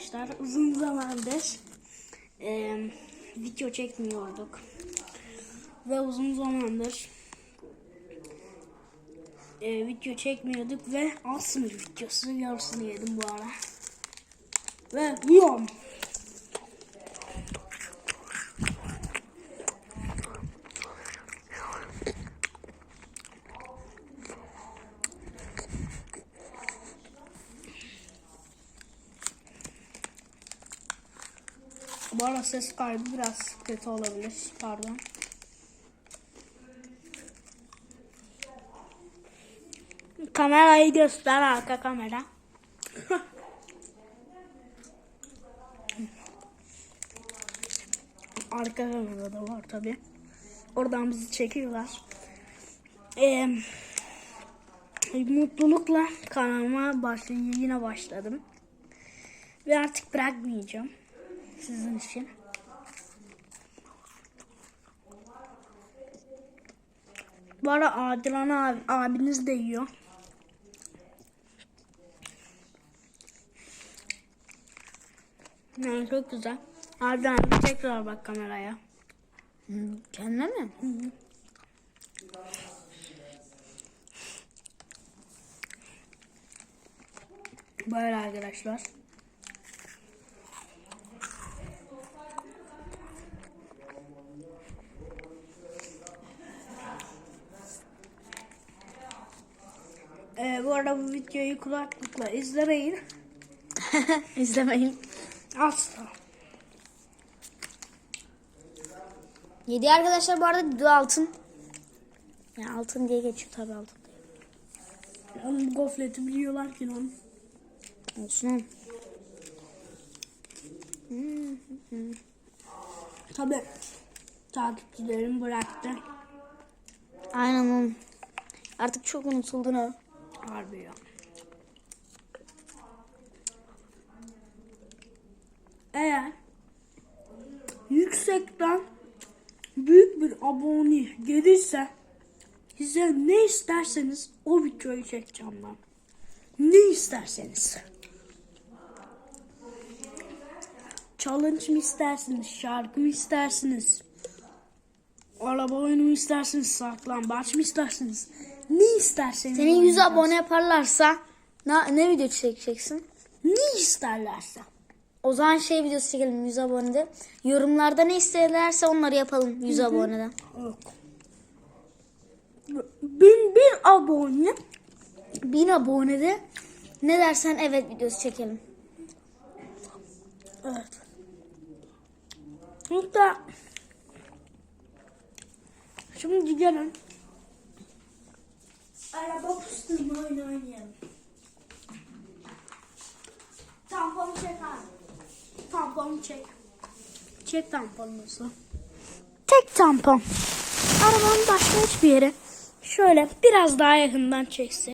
arkadaşlar. Uzun zamandır e, video çekmiyorduk. Ve uzun zamandır e, video çekmiyorduk ve Asmir videosu yarısını yedim bu ara. Ve yiyorum. Bu arada ses kaybı biraz kötü olabilir. Pardon. Kamerayı göster arka kamera. arka kamerada var tabi. Oradan bizi çekiyorlar. Ee, mutlulukla kanalıma başlay yine başladım. Ve artık bırakmayacağım sizin için. Bu arada Adilan abi, abiniz de yiyor. Yani çok güzel. Adilan abi tekrar bak kameraya. Kendine mi? Böyle arkadaşlar. Ee, bu arada bu videoyu kulaklıkla izlemeyin. İzlemeyin. Asla. Yedi arkadaşlar bu arada düdüğü altın. Ya altın diye geçiyor tabii altın diye. Oğlum bu gofleti biliyorlar ki lan. Olsun oğlum. Tabi takipçilerim bıraktı. Aynen oğlum. Artık çok unutuldun ha. Harbi ya. Eğer yüksekten büyük bir abone gelirse size ne isterseniz o videoyu çekeceğim ben. Ne isterseniz. Challenge mi istersiniz? Şarkı mı istersiniz? Araba oyunu mu istersiniz? Saklambaç mı istersiniz? Ne isterseniz. Senin 100 oynayacağız. abone yaparlarsa ne, ne video çekeceksin? Ne isterlerse. O zaman şey videosu çekelim 100 abonede. Yorumlarda ne isterlerse onları yapalım 100 abonede. Yok. Bin bir abone 1000 abonede ne dersen evet videosu çekelim. Evet. Hatta şimdi gelin. Araba püstürme oyunu oynayalım. Tamponu çek abi. Tamponu çek. Çek tamponunuzu. Tek tampon. Arabanın başka hiçbir yere şöyle biraz daha yakından çeksin.